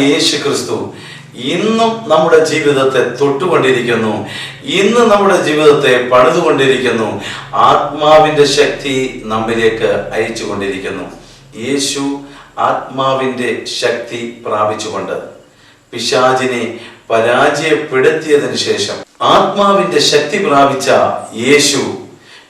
യേശു ക്രിസ്തു ഇന്നും നമ്മുടെ ജീവിതത്തെ തൊട്ടുകൊണ്ടിരിക്കുന്നു. ഇന്ന് നമ്മുടെ ജീവിതത്തെ പണിതുകൊണ്ടിരിക്കുന്നു. ആത്മാവിന്റെ ശക്തി നമ്മിലേക്ക് അയച്ചുകൊണ്ടിരിക്കുന്നു. യേശു ആത്മാവിന്റെ ശക്തി പ്രാപിച്ചുകൊണ്ട് പിശാചിനെ പരാജയപ്പെടുത്തിയതിനു ശേഷം ആത്മാവിന്റെ ശക്തി പ്രാപിച്ച യേശു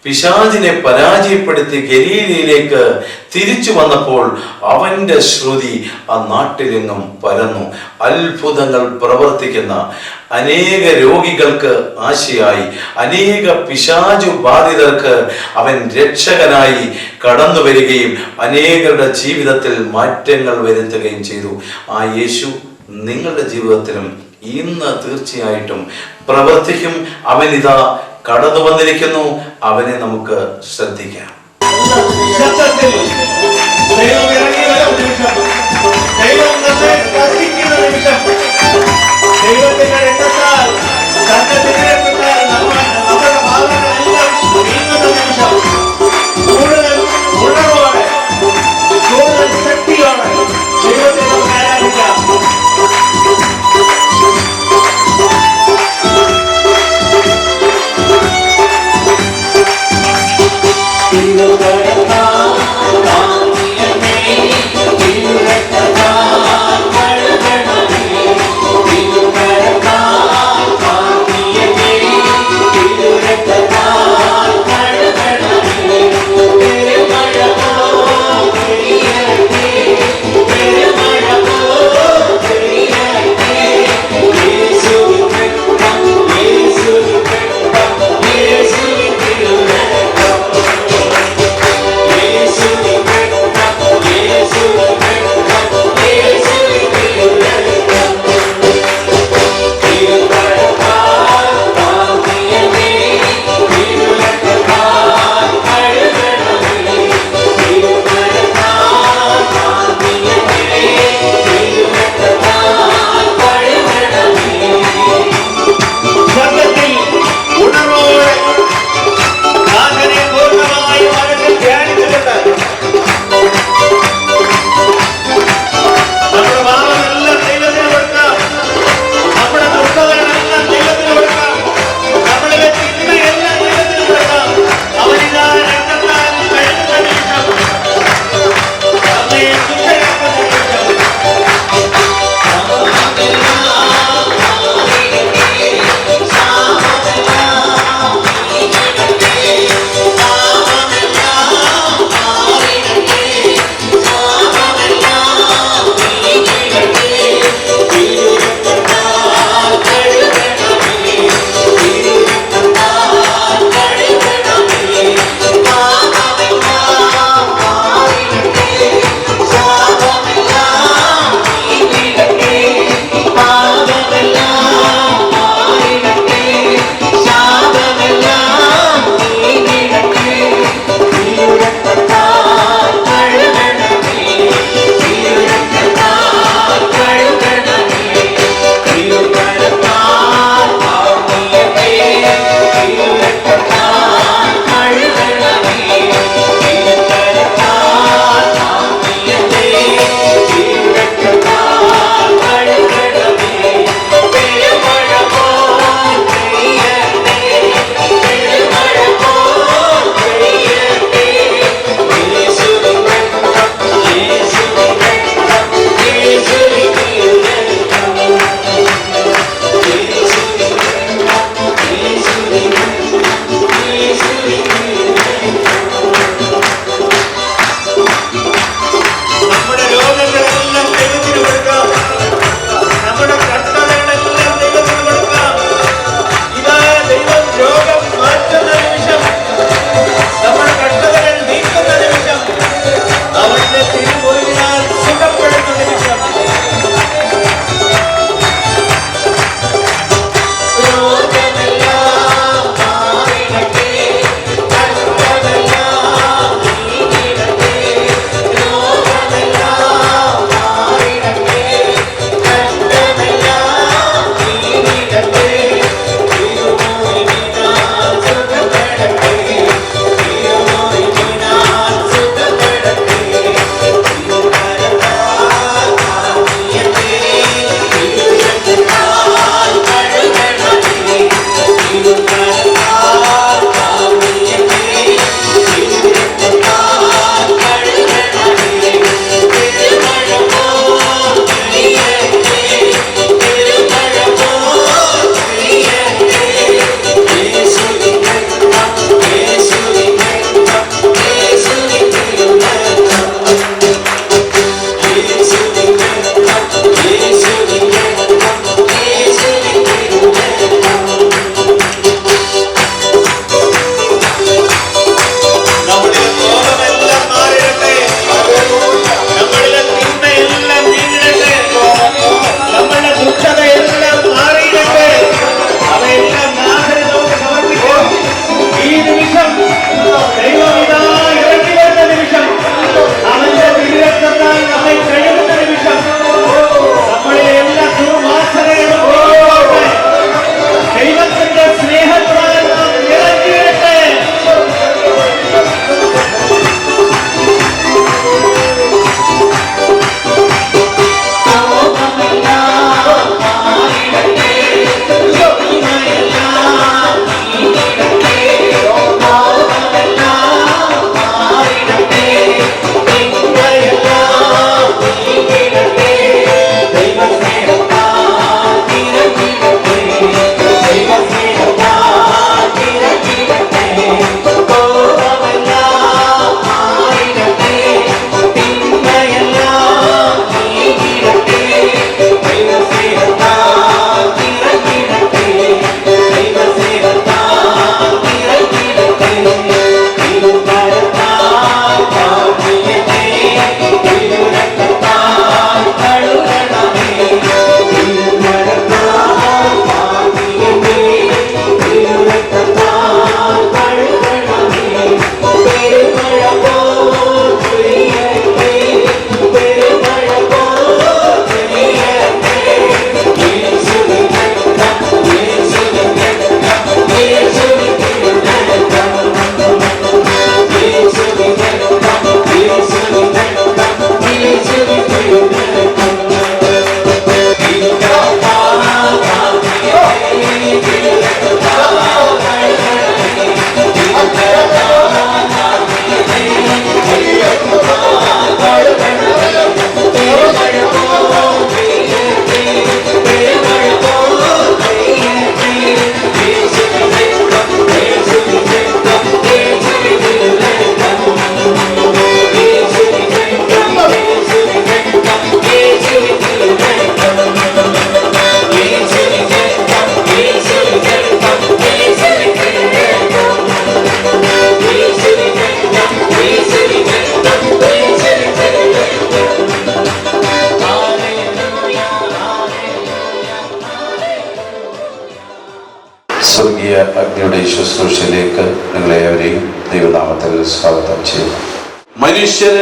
പിശാചിനെ പരാജയപ്പെടുത്തി ഗലീലയിലേക്ക് തിരിച്ചു വന്നപ്പോൾ അവന്റെ ശ്രുതി ആ നാട്ടിൽ നിന്നും പരന്നു. അത്ഭുതങ്ങൾ പ്രവർത്തിക്കുന്ന അനേക രോഗികൾക്ക് ആശയായി. അനേക പിശാചു ബാധിതർക്ക് അവൻ രക്ഷകനായി കടന്നു വരികയും അനേകരുടെ ജീവിതത്തിൽ മാറ്റങ്ങൾ വരുത്തുകയും ചെയ്തു. ആ യേശു നിങ്ങളുടെ ജീവിതത്തിലും ഇന്ന് തീർച്ചയായിട്ടും പ്രവർത്തിക്കും. അവനിതാ കടന്നു വന്നിരിക്കുന്നു. അവനെ നമുക്ക് ശ്രദ്ധിക്കാം. ദൈവത്തിന്റെ രക്തത്താൽ തന്റെ നമ്മുടെ നിമിഷം.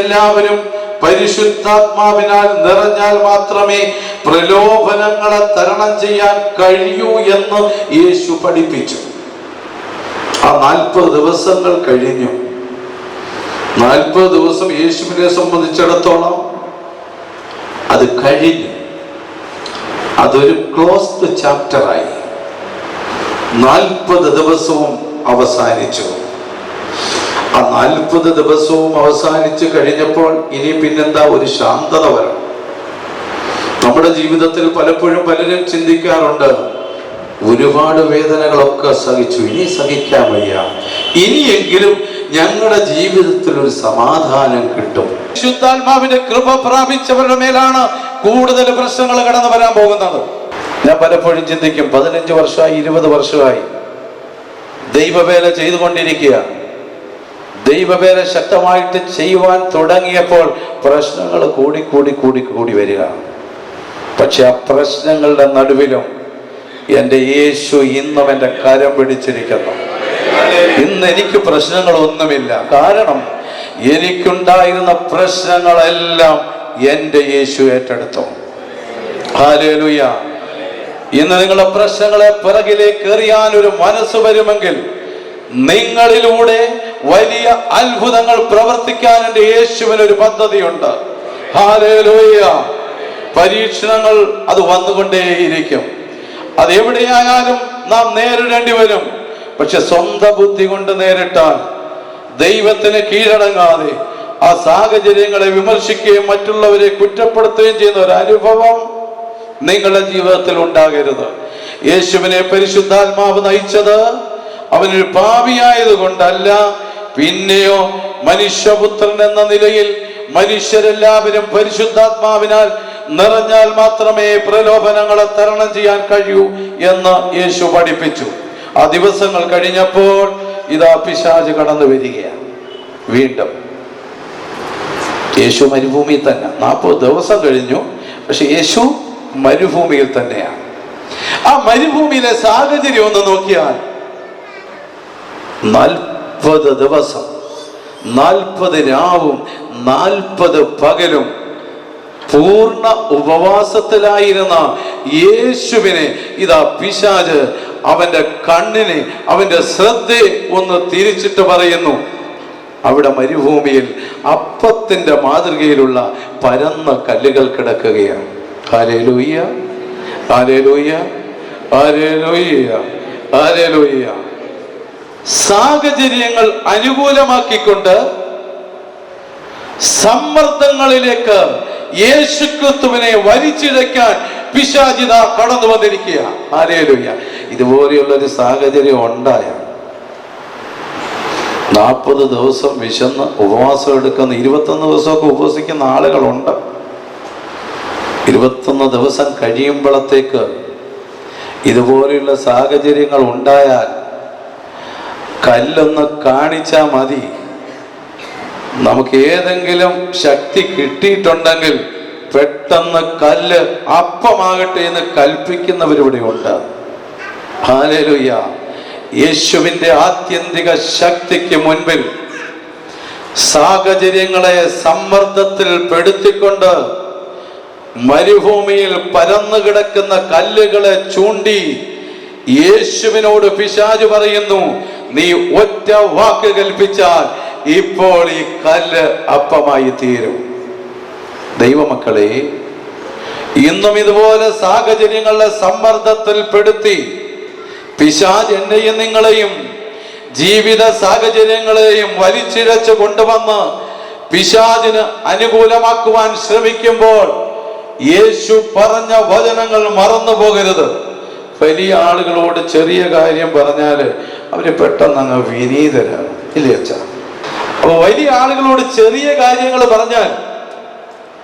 മനുഷ്യരെല്ലാവരും പരിശുദ്ധാത്മാവിനാൽ നിറഞ്ഞാൽ മാത്രമേ പ്രലോഭനങ്ങളെ തരണം ചെയ്യാൻ കഴിയൂ എന്ന് യേശു പഠിപ്പിച്ചു. ആ നാൽപ്പത് ദിവസങ്ങൾ കഴിഞ്ഞു. നാൽപ്പത് ദിവസം യേശുവിനെ സംബന്ധിച്ചിടത്തോളം അത് കഴിഞ്ഞു. അതൊരു ക്ലോസ്ഡ് ചാപ്റ്ററായി. നാൽപ്പത് ദിവസവും അവസാനിച്ചു. ആ നാൽപ്പത് ദിവസവും അവസാനിച്ച് കഴിഞ്ഞപ്പോൾ ഇനി പിന്നെന്താ ഒരു ശാന്തത വരണം. നമ്മുടെ ജീവിതത്തിൽ പലപ്പോഴും പലരും ചിന്തിക്കാറുണ്ട് ഒരുപാട് വേദനകളൊക്കെ സഹിച്ചു ഇനി സഹിക്കാൻ വയ്യ. ഇനിയെങ്കിലും ഞങ്ങളുടെ ജീവിതത്തിൽ ഒരു സമാധാനം കിട്ടും. ശുദ്ധാത്മാവിന്റെ കൃപ പ്രാപിച്ചവരുടെ മേലാണ് കൂടുതൽ പ്രശ്നങ്ങൾ കടന്നു വരാൻ പോകുന്നത്. ഞാൻ പലപ്പോഴും ചിന്തിക്കും പതിനഞ്ച് വർഷമായി ഇരുപത് വർഷമായി ദൈവവേല ചെയ്തുകൊണ്ടിരിക്കുക ദൈവവേല ശക്തമായിട്ട് ചെയ്യുവാൻ തുടങ്ങിയപ്പോൾ പ്രശ്നങ്ങൾ കൂടി കൂടി കൂടി കൂടി വരിക. പക്ഷെ ആ പ്രശ്നങ്ങളുടെ നടുവിലും എന്റെ യേശു ഇന്നും എന്റെ കരം പിടിച്ചിരിക്കുന്നു. ഇന്ന് എനിക്ക് പ്രശ്നങ്ങളൊന്നുമില്ല. കാരണം എനിക്കുണ്ടായിരുന്ന പ്രശ്നങ്ങളെല്ലാം എന്റെ യേശു ഏറ്റെടുത്തു. ഹാലേലുയ ഇന്ന് നിങ്ങളുടെ പ്രശ്നങ്ങളെ പിറകിലേക്ക് എറിയാൻ ഒരു മനസ്സ് വരുമെങ്കിൽ നിങ്ങളിലൂടെ വലിയ അത്ഭുതങ്ങൾ പ്രവർത്തിക്കാൻ എന്റെ യേശുവിന് ഒരു പദ്ധതിയുണ്ട്. പരീക്ഷണങ്ങൾ അത് വന്നുകൊണ്ടേയിരിക്കും. അത് എവിടെയായാലും നാം നേരിടേണ്ടി വരും. പക്ഷെ സ്വന്തം ബുദ്ധി കൊണ്ട് നേരിട്ടാൽ ദൈവത്തിന് കീഴടങ്ങാതെ ആ സാഹചര്യങ്ങളെ വിമർശിക്കുകയും മറ്റുള്ളവരെ കുറ്റപ്പെടുത്തുകയും ചെയ്യുന്ന ഒരു അനുഭവം നിങ്ങളുടെ ജീവിതത്തിൽ ഉണ്ടാകരുത്. യേശുവിനെ പരിശുദ്ധാത്മാവ് നയിച്ചത് അവനൊരു പാപിയായത് കൊണ്ടല്ല. പിന്നെയോ മനുഷ്യപുത്രൻ എന്ന നിലയിൽ മനുഷ്യരെല്ലാവരും പരിശുദ്ധാത്മാവിനാൽ നിറഞ്ഞാൽ മാത്രമേ പ്രലോഭനങ്ങളെ തരണം ചെയ്യാൻ കഴിയൂ എന്ന് യേശു പഠിപ്പിച്ചു. ആ ദിവസങ്ങൾ കഴിഞ്ഞപ്പോൾ ഇതാ പിശാജ് കടന്നു വരികയാണ്. വീണ്ടും യേശു മരുഭൂമിയിൽ തന്നെ. നാൽപ്പത് ദിവസം കഴിഞ്ഞു. പക്ഷെ യേശു മരുഭൂമിയിൽ തന്നെയാണ്. ആ മരുഭൂമിയിലെ സാഹചര്യം ഒന്ന് നോക്കിയാൽ നാൽപ്പത് ദിവസം നാൽപ്പത് രാവും നാൽപ്പത് പകലും പൂർണ ഉപവാസത്തിലായിരുന്ന യേശുവിനെ ഇതാ പിശാജ് അവന്റെ കണ്ണിനെ അവന്റെ ശ്രദ്ധയെ ഒന്ന് തിരിച്ചിട്ട് പറയുന്നു. അവിടെ മരുഭൂമിയിൽ അപ്പത്തിന്റെ മാതൃകയിലുള്ള പരന്ന കല്ലുകൾ കിടക്കുകയാണ്. ഹാലേലൂയ്യ ഹാലേലൂയ്യ ഹാലേലൂയ്യ ഹാലേലൂയ്യ സാഹചര്യങ്ങൾ അനുകൂലമാക്കിക്കൊണ്ട് സമ്മർദ്ദങ്ങളിലേക്ക് യേശുക്രിസ്തുവിനെ വലിച്ചിഴയ്ക്കാൻ പിശാചിത കടന്നു വന്നിരിക്കുക. ആരേലുയ്യ ഇതുപോലെയുള്ള ഒരു സാഹചര്യം ഉണ്ടായ നാൽപ്പത് ദിവസം വിശന്ന് ഉപവാസം എടുക്കുന്ന ഇരുപത്തൊന്ന് ദിവസമൊക്കെ ഉപവസിക്കുന്ന ആളുകളുണ്ട്. ഇരുപത്തൊന്ന് ദിവസം കഴിയുമ്പോഴത്തേക്ക് ഇതുപോലെയുള്ള സാഹചര്യങ്ങൾ ഉണ്ടായാൽ കല്ലൊന്ന് കാണിച്ചാ മതി. നമുക്ക് ഏതെങ്കിലും ശക്തി കിട്ടിയിട്ടുണ്ടെങ്കിൽ പെട്ടെന്ന് കല്ല് അപ്പമാകട്ടെ എന്ന് കൽപ്പിക്കുന്നവരിവിടെ ഉണ്ട്. ഹാലലുയ്യ യേശുവിന്റെ ആത്യന്തിക ശക്തിക്ക് മുൻപിൽ സാഹചര്യങ്ങളെ സമ്മർദ്ദത്തിൽ പെടുത്തിക്കൊണ്ട് മരുഭൂമിയിൽ പരന്നു കിടക്കുന്ന കല്ലുകളെ ചൂണ്ടി യേശുവിനോട് പിശാജ് പറയുന്നു നീ ഒറ്റ വാക്ക് കൽപ്പിച്ചാൽ ഇപ്പോൾ ഈ കല്ല് അപ്പമായി തീരും. ദൈവമക്കളെ ഇന്നും ഇതുപോലെ സാഹചര്യങ്ങളുടെ സമ്മർദ്ദത്തിൽ പെടുത്തി പിശാജ് എന്നെയും നിങ്ങളെയും ജീവിത സാഹചര്യങ്ങളെയും വലിച്ചിഴച്ച് കൊണ്ടുവന്ന് പിശാജിന് അനുകൂലമാക്കുവാൻ ശ്രമിക്കുമ്പോൾ യേശു പറഞ്ഞ വചനങ്ങൾ മറന്നു പോകരുത് വലിയ ആളുകളോട് ചെറിയ കാര്യം പറഞ്ഞാൽ അവർ പെട്ടെന്ന് അങ്ങ് വിനീതരാണ് ഇല്ലേ അച്ഛ? അപ്പൊ വലിയ ആളുകളോട് ചെറിയ കാര്യങ്ങൾ പറഞ്ഞാൽ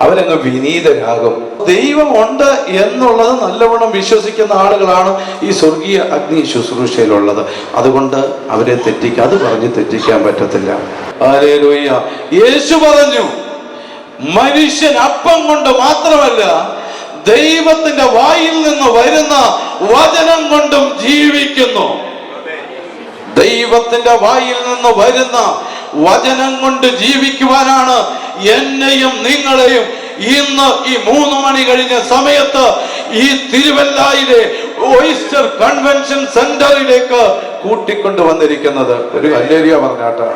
അവരങ്ങ് വിനീതരാകും. ദൈവം ഉണ്ട് എന്നുള്ളത് നല്ലവണ്ണം വിശ്വസിക്കുന്ന ആളുകളാണ് ഈ സ്വർഗീയ അഗ്നി ശുശ്രൂഷയിലുള്ളത്. അതുകൊണ്ട് അവരെ തെറ്റിക്ക അത് പറഞ്ഞ് തെറ്റിക്കാൻ പറ്റത്തില്ല. യേശു പറഞ്ഞു മനുഷ്യൻ അപ്പം കൊണ്ട് മാത്രമല്ല ദൈവത്തിന്റെ വായിൽ നിന്ന് വരുന്ന വചനം കൊണ്ടും ജീവിക്കുന്നു. ദൈവത്തിന്റെ വായിൽ നിന്ന് വരുന്ന വചനം കൊണ്ട് ജീവിക്കുവാനാണ് എന്നെയും നിങ്ങളെയും ഇന്ന് ഈ മൂന്ന് മണി കഴിഞ്ഞ സമയത്ത് ഈ തിരുവല്ലായിലെ ഓയിസ്റ്റർ കൺവെൻഷൻ സെന്ററിലേക്ക് കൂട്ടിക്കൊണ്ടു വന്നിരിക്കുന്നത് ഒരു കല്ലേരിയ പറഞ്ഞാട്ടാ.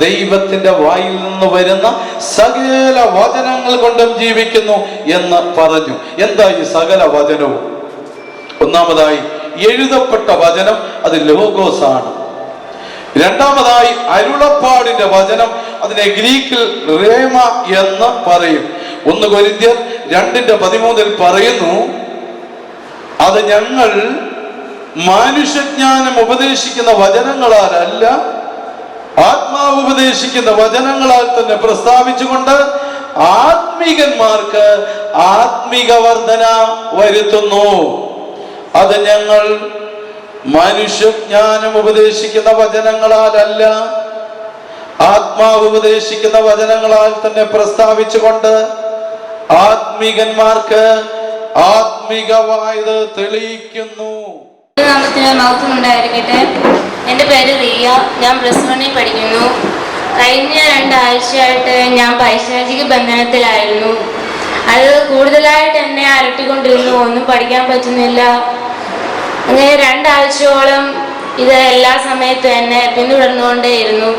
ദൈവത്തിന്റെ വായിൽ നിന്ന് വരുന്ന സകല വചനങ്ങൾ കൊണ്ടും ജീവിക്കുന്നു എന്ന് പറഞ്ഞു. എന്താ ഈ സകല വചനവും? ഒന്നാമതായി എഴുതപ്പെട്ട വചനം അത് ലോഗോസ് ആണ് രണ്ടാമതായി അരുളപ്പാടിന്റെ വചനം അതിനെ ഗ്രീക്കിൽ റേമ എന്ന് പറയും. ഒന്ന് കൊരിന്ത്യർ രണ്ടിന്റെ പതിമൂന്നിൽ പറയുന്നു അത് ഞങ്ങൾ മനുഷ്യജ്ഞാനം ഉപദേശിക്കുന്ന വചനങ്ങളാലല്ല ആത്മാവ് ഉപദേശിക്കുന്ന വചനങ്ങളാൽ തന്നെ പ്രസ്താവിച്ചുകൊണ്ട് ആത്മീകന്മാർക്ക് ആത്മീക വർധന വരുത്തുന്നു. അത് ഞങ്ങൾ മനുഷ്യജ്ഞാനം ഉപദേശിക്കുന്ന വചനങ്ങളാലല്ല ആത്മാവ് ഉപദേശിക്കുന്ന വചനങ്ങളാൽ തന്നെ പ്രസ്താവിച്ചുകൊണ്ട് ആത്മീകന്മാർക്ക് ആത്മീകമായത് തെളിയിക്കുന്നു. ഉണ്ടായിരിക്കട്ടെ. എന്റെ പേര് റിയ. ഞാൻ പ്ലസ് വണ്ണിൽ പഠിക്കുന്നു. കഴിഞ്ഞ രണ്ടാഴ്ചയായിട്ട് ഞാൻ പൈശാചിക ബന്ധനത്തിലായിരുന്നു. അത് കൂടുതലായിട്ട് എന്നെ അരട്ടിക്കൊണ്ടിരുന്നു ഒന്നും പഠിക്കാൻ പറ്റുന്നില്ല. അങ്ങനെ രണ്ടാഴ്ചയോളം ഇത് എല്ലാ സമയത്തും എന്നെ പിന്തുടർന്നുകൊണ്ടേയിരുന്നു.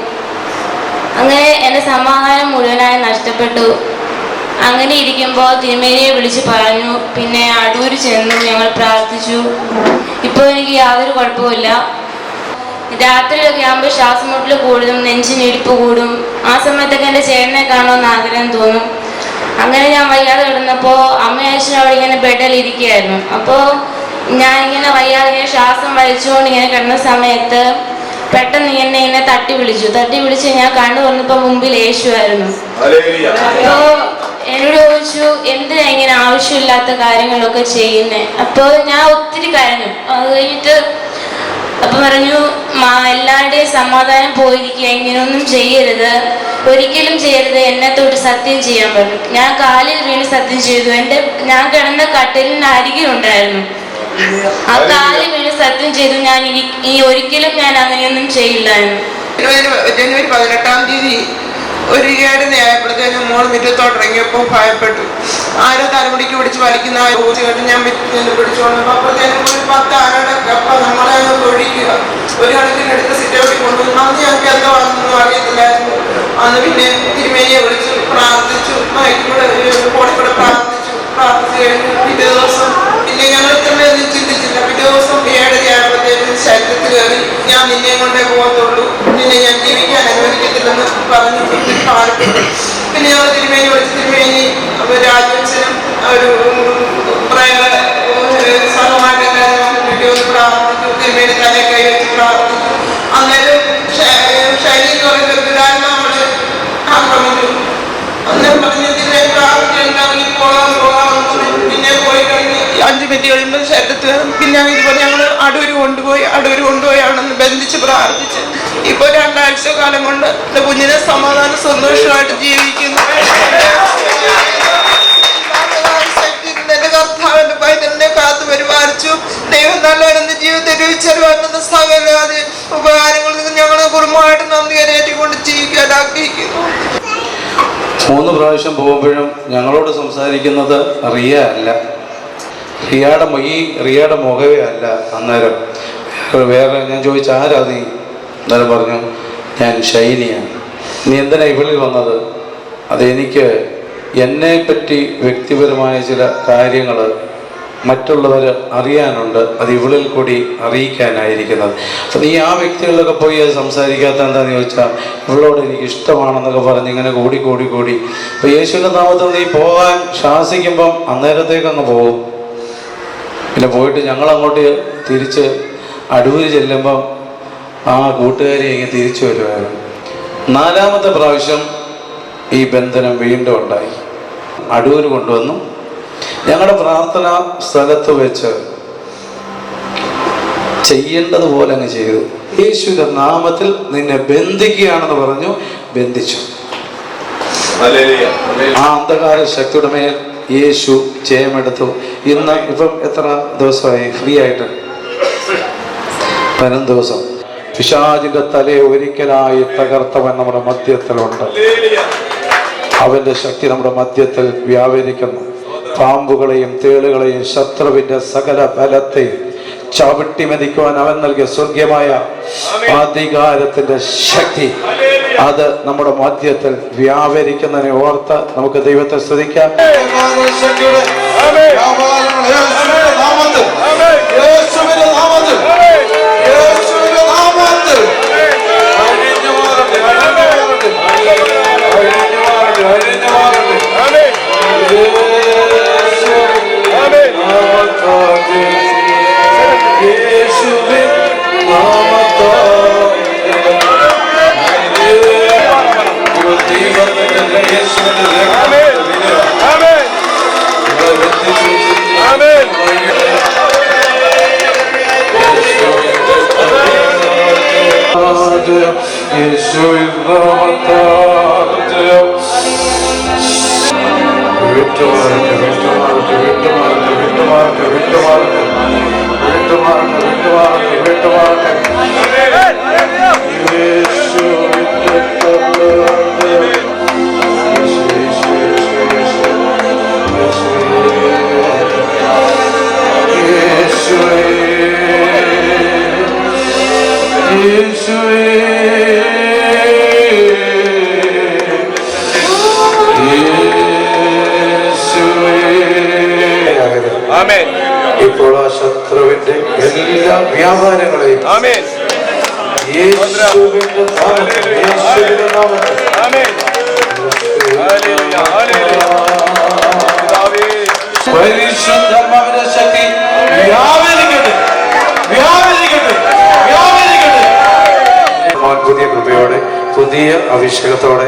അങ്ങനെ എന്റെ സമാധാനം മുഴുവനായി നഷ്ടപ്പെട്ടു. അങ്ങനെ ഇരിക്കുമ്പോൾ തിരുമേനിയെ വിളിച്ച് പറഞ്ഞു പിന്നെ അടൂര് ചെന്നു ഞങ്ങൾ പ്രാർത്ഥിച്ചു. ഇപ്പോൾ എനിക്ക് യാതൊരു കുഴപ്പമില്ല രാത്രിയൊക്കെ ആകുമ്പോൾ ശ്വാസം മുട്ടൽ കൂടും നെഞ്ചിന് ഇടിപ്പ് കൂടും. ആ സമയത്തൊക്കെ എന്റെ ചേട്ടനെ കാണുമെന്ന് ആഗ്രഹം തോന്നും. അങ്ങനെ ഞാൻ വയ്യാതെ കിടന്നപ്പോൾ അമ്മയും അച്ഛനും അവിടെ ഇങ്ങനെ ബെഡിൽ ഇരിക്കുകയായിരുന്നു. അപ്പോൾ ഞാൻ ഇങ്ങനെ വയ്യാതെ ഇങ്ങനെ ശ്വാസം വലിച്ചുകൊണ്ട് ഇങ്ങനെ കിടന്ന സമയത്ത് പെട്ടെന്ന് എന്നെ എന്നെ തട്ടി വിളിച്ചു. തട്ടി വിളിച്ച് ഞാൻ കണ്ടു വന്നപ്പോ മുമ്പിൽ യേശുവായിരുന്നു അപ്പോ എന്നോട് ചോദിച്ചു എന്തിനാ ഇങ്ങനെ ആവശ്യമില്ലാത്ത കാര്യങ്ങളൊക്കെ ചെയ്യുന്നേ? അപ്പോ ഞാൻ ഒത്തിരി കരഞ്ഞു. അത് കഴിഞ്ഞിട്ട് അപ്പൊ പറഞ്ഞു എല്ലാവരുടെയും സമാധാനം പോയിരിക്കുക. ഇങ്ങനെയൊന്നും ചെയ്യരുത്. ഒരിക്കലും ചെയ്യരുത്. എന്നെ തൊട്ട് സത്യം ചെയ്യാൻ പറ്റും ഞാൻ കാലിൽ വീണ് സത്യം ചെയ്തു. എന്റെ ഞാൻ കിടന്ന കട്ടിലിന് അരികിലുണ്ടായിരുന്നു ആ കാലിൽ വീണ് സത്യം ചെയ്തു ഞാൻ ഈ ഒരിക്കലും ഞാൻ അങ്ങനെയൊന്നും ചെയ്യില്ല ജനുവരി പതിനെട്ടാം തീയതി ഒരു ഏഴ് ആയപ്പോഴത്തേനും മോൾ മുറ്റത്തോട്ട് ഇറങ്ങിയപ്പോൾ ഭയപ്പെട്ടു. ആരോ തലമുടിക്ക് പിടിച്ച് വലിക്കുന്ന ആ ഊതി കേട്ട് ഞാൻ മുറ്റത്ത് പിടിച്ചോണ്ട് അപ്പോഴത്തേനും ഒരു പത്ത് ആനയുടെ കപ്പ നമ്മളെ ഒഴിക്കുക ഒരു കണക്കിന് എടുത്ത് സിറ്റൗട്ടിൽ കൊണ്ടുവന്നു. അന്ന് ഞങ്ങൾക്ക് എന്തോ ആണെന്നൊന്നും അറിയത്തില്ലായിരുന്നു. അന്ന് പിന്നെ തിരുമേനിയെ വിളിച്ചു പ്രാർത്ഥിച്ചു. മൈക്കിലൂടെ ഫോണിൽ കൂടെ പ്രാർത്ഥിച്ചു. പ്രാർത്ഥിച്ചു കഴിഞ്ഞു പിറ്റേ ദിവസം നിന്നെ കൊണ്ടേ പോകത്തുള്ളൂ നിന്നെ ഞാൻ ജീവിക്കാൻ അനുവദിക്കത്തില്ലെന്ന് പറഞ്ഞു പിന്നെ ഞങ്ങൾ തിരുമേനി വിളിച്ച് തിരുമേനി രാജവംശനും ഒരു പ്രേത സ്ഥലമായിട്ട് എല്ലാവരും വന്നിട്ട് ഒന്ന് പ്രാർത്ഥിച്ചു തിരുമേനി തലേ കൈ വെച്ച് പ്രാർത്ഥിച്ചു അന്നേരം ശൈലി എന്ന് പറയുന്ന ഒരു ദുരാത്മാവോട് ആക്രമിച്ചു അന്നേരം പറഞ്ഞു തിരുമേനി പ്രാർത്ഥിക്കാൻ ഇറങ്ങി പോകാൻ പോകാമെന്ന് പറഞ്ഞു. പിന്നെ പോയി കഴിഞ്ഞ് വരുമ്പോൾ കഴിയുമ്പോൾ ശരീരത്ത് പിന്നെ ഇതുപോലെ ഞങ്ങൾ അടൂര് കൊണ്ടുപോയി അടൂര് കൊണ്ടുപോയി അവിടെ നിന്ന് ബന്ധിച്ച് പ്രാർത്ഥിച്ച് ഇപ്പോൾ രണ്ടാഴ്ച കാലം കൊണ്ട് എന്റെ കുഞ്ഞിനെ സമാധാനം സന്തോഷമായിട്ട് ജീവിക്കുന്നു. കർത്താവിന്റെ പൈതലിനെ കാത്തു പരിപാലിച്ചു. ദൈവം നല്ലവരെന്ന് ജീവിതത്തെ രുചിച്ചറിവാക്കുന്ന സകലാതെ ഉപകാരങ്ങൾ ഞങ്ങൾ കുടുംബമായിട്ട് നന്ദി കരയേറ്റിക്കൊണ്ട് ജീവിക്കാൻ ആഗ്രഹിക്കുന്നു. മൂന്ന് പ്രാവശ്യം പോകുമ്പോഴും ഞങ്ങളോട് സംസാരിക്കുന്നത് റിയ അല്ല റിയയുടെ മൊ- ഈ റിയയുടെ മുഖവേ അല്ല അന്നേരം. വേറെ ഞാൻ ചോദിച്ച ആരാ നീ? അന്നേരം പറഞ്ഞു ഞാൻ ശൈനിയാണ് നീ എന്തിനാ ഇവളിൽ വന്നത്? അതെനിക്ക് എന്നെ പറ്റി വ്യക്തിപരമായ ചില കാര്യങ്ങൾ മറ്റുള്ളവർ അറിയാനുണ്ട്. അത് ഇവളിൽ കൂടി അറിയിക്കാനായിരിക്കുന്നത്. അപ്പം നീ ആ വ്യക്തികളിലൊക്കെ പോയി അത് സംസാരിക്കാത്ത എന്താണെന്ന് ചോദിച്ചാൽ ഇവളോട് എനിക്ക് ഇഷ്ടമാണെന്നൊക്കെ പറഞ്ഞ് ഇങ്ങനെ കൂടി കൂടി കൂടി. അപ്പോൾ യേശുവിന്റെ നാമത്തിൽ നീ പോകാൻ ശാസിക്കുമ്പം അന്നേരത്തേക്കങ്ങ് പോകും. പിന്നെ പോയിട്ട് ഞങ്ങൾ അങ്ങോട്ട് തിരിച്ച് അടൂര് ചെല്ലുമ്പം ആ കൂട്ടുകാരി ഇങ്ങനെ തിരിച്ചു വരുമായിരുന്നു നാലാമത്തെ പ്രാവശ്യം ഈ ബന്ധനം വീണ്ടും ഉണ്ടായി. അടൂര് കൊണ്ടുവന്നു. ഞങ്ങളുടെ പ്രാർത്ഥനാ സ്ഥലത്ത് വെച്ച് ചെയ്യേണ്ടതുപോലെ അങ്ങ് ചെയ്തു. യേശുവിന്റെ നാമത്തിൽ നിന്നെ ബന്ധിക്കുകയാണെന്ന് പറഞ്ഞു ബന്ധിച്ചു. ആ അന്ധകാര ശക്തിയുടെ മേൽ യേശു ജയമെടുത്തു. ഇന്ന് ഇപ്പം എത്ര ദിവസമായി? ഫ്രീ ആയിട്ട്. പതിനൊന്ന് ദിവസം. പിശാജിന്റെ തലയെ ഒരിക്കലായി തകർത്തവൻ നമ്മുടെ മധ്യത്തിലുണ്ട്. അവന്റെ ശക്തി നമ്മുടെ മധ്യത്തിൽ വ്യാപരിക്കുന്നു. പാമ്പുകളെയും തേളുകളെയും ശത്രുവിന്റെ സകല ബലത്തെയും ചവിട്ടിമതിക്കുവാൻ അവൻ നൽകിയ സ്വർഗീയമായ അധികാരത്തിന്റെ ശക്തി. അത് നമ്മുടെ മധ്യത്തിൽ വ്യാപരിക്കുന്നതിനെ ഓർത്ത് നമുക്ക് ദൈവത്തെ സ്തുതിക്കാം. യേശുവിൻ Yeshu'yu davatacağım ഇപ്പോൾ ആ ശത്രുവിന്റെ എല്ലാ വ്യാപാരങ്ങളെയും ആമേൻ. വലിയ അഭിഷേകത്തോടെ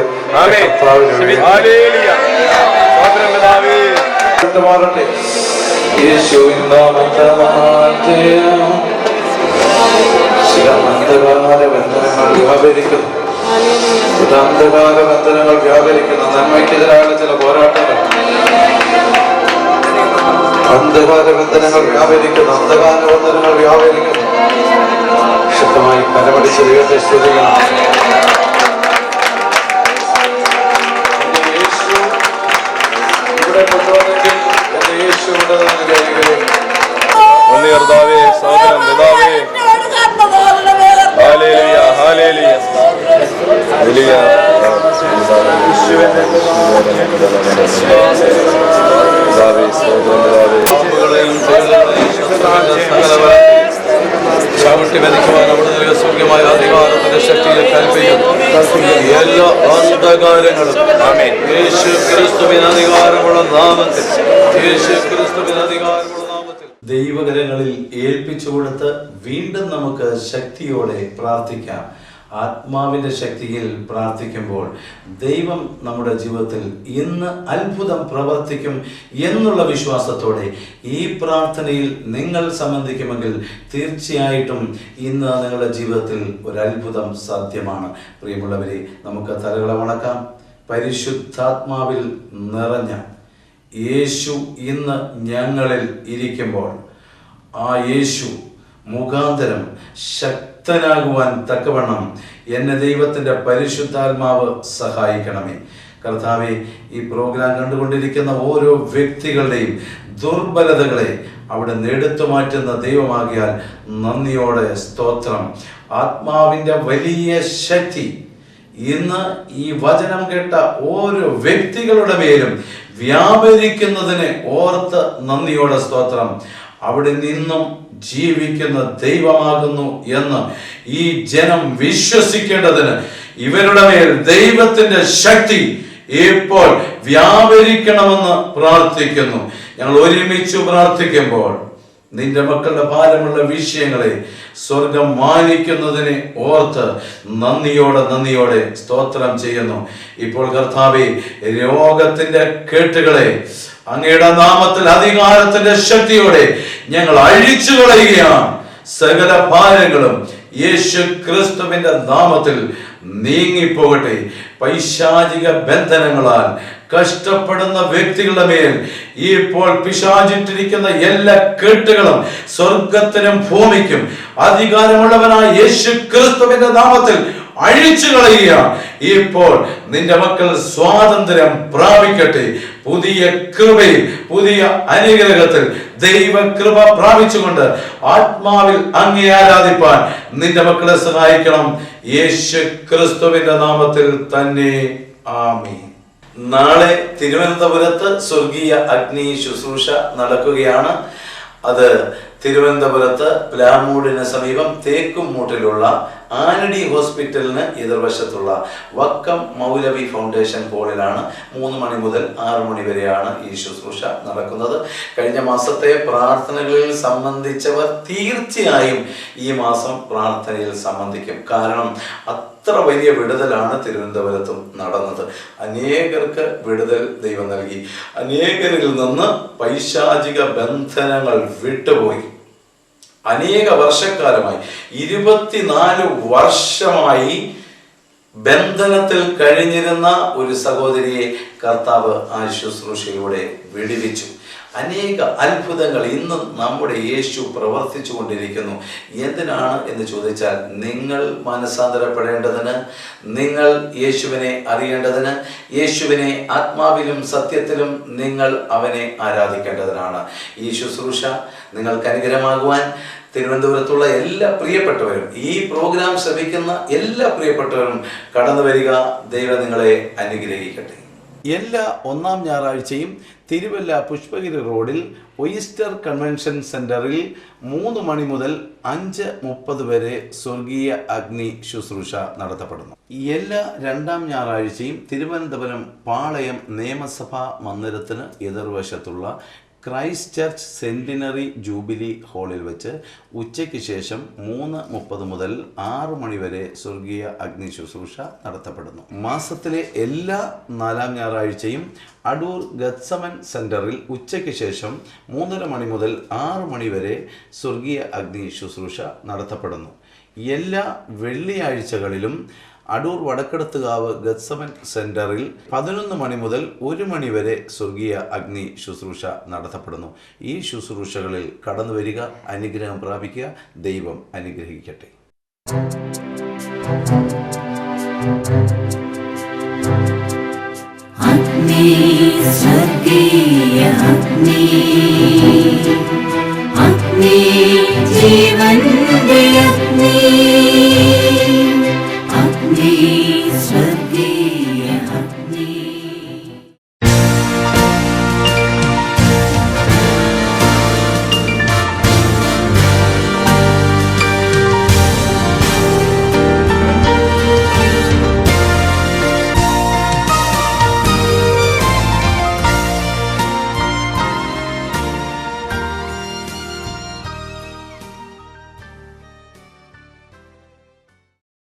ബന്ധനങ്ങൾ ബന്ധനങ്ങൾ വ്യാപരിക്കുന്നു. നന്മയ്ക്കെതിരായ ചില പോരാട്ടങ്ങൾ. അന്ധകാര ബന്ധനങ്ങൾ വ്യാപരിക്കുന്നു. അന്ധകാര ബന്ധനങ്ങൾ വ്യാപരിക്കുന്നു. ശക്തമായി കരമടിച്ച് ദൈവത്തെ സ്തുതിക്കണം കർത്താവേ സ്തോത്രം പിതാവേ ഹല്ലേലൂയ ഹല്ലേലൂയ ഹല്ലേലൂയ പിതാവേ സ്തോത്രം പിതാവേ പാമ്പുകളെയും തേളുകളെയും ശത്രുവിന്റെ സകല ചവിട്ടി മെതിക്കുവാൻ അവിടെ നൽകിയ സൗഖ്യമായ അധികാരത്തിന്റെ ശക്തിയെ കൽപ്പിക്കുന്നു എല്ലാ അന്ധകാരങ്ങളും ആമേൻ യേശു ക്രിസ്തുവിന് അധികാരമുള്ള നാമത്തിൽ യേശു ക്രിസ്തുവിന് അധികാരമുള്ള നാമത്തിൽ ദൈവകരങ്ങളിൽ ഏൽപ്പിച്ചു കൊടുത്ത് വീണ്ടും നമുക്ക് ശക്തിയോടെ പ്രാർത്ഥിക്കാം. ആത്മാവിന്റെ ശക്തിയിൽ പ്രാർത്ഥിക്കുമ്പോൾ ദൈവം നമ്മുടെ ജീവിതത്തിൽ ഇന്ന് അത്ഭുതം പ്രവർത്തിക്കും എന്നുള്ള വിശ്വാസത്തോടെ ഈ പ്രാർത്ഥനയിൽ നിങ്ങൾ സംബന്ധിക്കുമെങ്കിൽ തീർച്ചയായിട്ടും ഇന്ന് നിങ്ങളുടെ ജീവിതത്തിൽ ഒരു അത്ഭുതം സാധ്യമാണ്. പ്രിയമുള്ളവരെ നമുക്ക് തലകളെ വണക്കാം പരിശുദ്ധാത്മാവിൽ നിറഞ്ഞ യേശു ഇന്ന് ഞങ്ങളിൽ ഇരിക്കുമ്പോൾ ആ യേശു മുഖാന്തരം ശക്തനാകുവാൻ തക്കവണ്ണം എന്നെ ദൈവത്തിന്റെ പരിശുദ്ധാത്മാവ് സഹായിക്കണമേ. കർത്താവെ ഈ പ്രോഗ്രാം കണ്ടുകൊണ്ടിരിക്കുന്ന ഓരോ വ്യക്തികളുടെയും ദുർബലതകളെ അവിടെ എടുത്തു മാറ്റുന്ന ദൈവമാകിയാൽ നന്ദിയോടെ സ്തോത്രം. ആത്മാവിന്റെ വലിയ ശക്തി ഇന്ന് ഈ വചനം കേട്ട ഓരോ വ്യക്തികളുടെ മേലും വ്യാപരിക്കുന്നതിനെ ഓർത്ത് നന്ദിയോടെ സ്തോത്രം. അവിടെ നിന്നും ജീവിക്കുന്ന ദൈവമാകുന്നു എന്ന് ഈ ജനം വിശ്വസിക്കേണ്ടതിന് ഇവരുടെ മേൽ ദൈവത്തിന്റെ ശക്തി ഇപ്പോൾ വ്യാപരിക്കണമെന്ന് പ്രാർത്ഥിക്കുന്നു. ഞങ്ങൾ ഒരുമിച്ച് പ്രാർത്ഥിക്കുമ്പോൾ നിന്റെ മക്കളുടെ ഭാരമുള്ള വിഷയങ്ങളെ സ്വർഗം മാനിക്കുന്നതിനെ ഓർത്ത് നന്ദിയോടെ നന്ദിയോടെ സ്തോത്രം ചെയ്യുന്നു. ഇപ്പോൾ കർത്താവെ രോഗത്തിന്റെ കേട്ടുകളെ അങ്ങയുടെ നാമത്തിൽ അധികാരത്തിന്റെ ശക്തിയോടെ ഞങ്ങൾ അഴിച്ചു കളയുകയാണ് സകല ഭാരങ്ങളും യേശു ക്രിസ്തുവിന്റെ നാമത്തിൽ നീങ്ങിപ്പോകട്ടെ. പൈശാചിക ബന്ധനങ്ങളാൽ കഷ്ടപ്പെടുന്ന വ്യക്തികളുടെ മേൽ ഇപ്പോൾ പിശാചിട്ടിരിക്കുന്ന എല്ലാ കേട്ടുകളും സ്വർഗത്തിനും ഭൂമിക്കും അധികാരമുള്ളവനായ യേശു ക്രിസ്തുവിന്റെ നാമത്തിൽ അഴിച്ചു കളയുക ഇപ്പോൾ നിന്റെ മക്കൾ സ്വാതന്ത്ര്യം പ്രാപിക്കട്ടെ. പുതിയ കൃപയിൽ പുതിയ അനുഗ്രഹത്തിൽ ദൈവ കൃപ പ്രാപിച്ചുകൊണ്ട് ആത്മാവിൽ അങ്ങേ ആരാധിപ്പാൻ നിന്റെ മക്കളെ സഹായിക്കണം. യേശു ക്രിസ്തുവിന്റെ നാമത്തിൽ തന്നെ ആമീൻ. നാളെ തിരുവനന്തപുരത്ത് സ്വർഗീയ അഗ്നി ശുശ്രൂഷ നടക്കുകയാണ്. അത് തിരുവനന്തപുരത്ത് പ്ലാമൂടിന് സമീപം തേക്കുംമൂട്ടിലുള്ള ആനഡി ഹോസ്പിറ്റലിന് എതിർവശത്തുള്ള വക്കം മൗലവി ഫൗണ്ടേഷൻ ഹോളിലാണ് മൂന്ന് മണി മുതൽ ആറു മണി വരെയാണ് ഈ ശുശ്രൂഷ നടക്കുന്നത്. കഴിഞ്ഞ മാസത്തെ പ്രാർത്ഥനകളിൽ സംബന്ധിച്ചവർ തീർച്ചയായും ഈ മാസം പ്രാർത്ഥനയിൽ സംബന്ധിക്കും. കാരണം അത്ര വലിയ വിടുതലാണ് തിരുവനന്തപുരത്തും നടന്നത്. അനേകർക്ക് വിടുതൽ ദൈവം നൽകി. അനേകരിൽ നിന്ന് പൈശാചിക ബന്ധനങ്ങൾ വിട്ടുപോയി. അനേക വർഷക്കാലമായി. ഇരുപത്തിനാല് വർഷമായി ബന്ധനത്തിൽ കഴിഞ്ഞിരുന്ന ഒരു സഹോദരിയെ കർത്താവ് ആ ശുശ്രൂഷയിലൂടെ വിടുവിച്ചു. അനേക അത്ഭുതങ്ങൾ ഇന്നും നമ്മുടെ യേശു പ്രവർത്തിച്ചു കൊണ്ടിരിക്കുന്നു. എന്തിനാണ് എന്ന് ചോദിച്ചാൽ നിങ്ങൾ മനസ്സാന്തരപ്പെടേണ്ടതിന് നിങ്ങൾ യേശുവിനെ അറിയേണ്ടതിന് യേശുവിനെ ആത്മാവിലും സത്യത്തിലും നിങ്ങൾ അവനെ ആരാധിക്കേണ്ടതിനാണ്. ഈ ശുശ്രൂഷ നിങ്ങൾക്ക് അനുഗ്രഹമാകുവാൻ തിരുവനന്തപുരത്തുള്ള എല്ലാ പ്രിയപ്പെട്ടവരും ഈ പ്രോഗ്രാം ശ്രമിക്കുന്ന എല്ലാ പ്രിയപ്പെട്ടവരും കടന്നു വരിക. ദൈവം നിങ്ങളെ അനുഗ്രഹിക്കട്ടെ. എല്ലാ ഒന്നാം ഞായറാഴ്ചയും തിരുവല്ല പുഷ്പഗിരി റോഡിൽ ഒയിസ്റ്റർ കൺവെൻഷൻ സെന്ററിൽ മൂന്ന് മണി മുതൽ അഞ്ച് മുപ്പത് വരെ സ്വർഗീയ അഗ്നി ശുശ്രൂഷ നടത്തപ്പെടുന്നു. എല്ലാ രണ്ടാം ഞായറാഴ്ചയും തിരുവനന്തപുരം പാളയം നിയമസഭാ മന്ദിരത്തിന് എതിർവശത്തുള്ള ക്രൈസ്റ്റ് ചർച്ച് സെന്റിനറി ജൂബിലി ഹാളിൽ വെച്ച് ഉച്ചയ്ക്ക് ശേഷം മൂന്ന് മുപ്പത് മുതൽ ആറ് മണി വരെ സ്വർഗീയ അഗ്നി ശുശ്രൂഷ നടത്തപ്പെടുന്നു. മാസത്തിലെ എല്ലാ നാലാം ഞായറാഴ്ചയും അടൂർ ഗത്സമൻ സെന്ററിൽ ഉച്ചയ്ക്ക് ശേഷം മൂന്നര മണി മുതൽ ആറ് മണി വരെ സ്വർഗീയ അഗ്നി ശുശ്രൂഷ നടത്തപ്പെടുന്നു. എല്ലാ വെള്ളിയാഴ്ചകളിലും അടൂർ വടക്കടത്തുകാവ് ഗത്സമൻ സെന്ററിൽ പതിനൊന്ന് മണി മുതൽ ഒരു മണി വരെ സ്വർഗീയ അഗ്നി ശുശ്രൂഷ നടത്തപ്പെടുന്നു. ഈ ശുശ്രൂഷകളിൽ കടന്നു വരിക അനുഗ്രഹം പ്രാപിക്കുക ദൈവം അനുഗ്രഹിക്കട്ടെ. അഗ്നി അഗ്നി. അഗ്നി ജീവ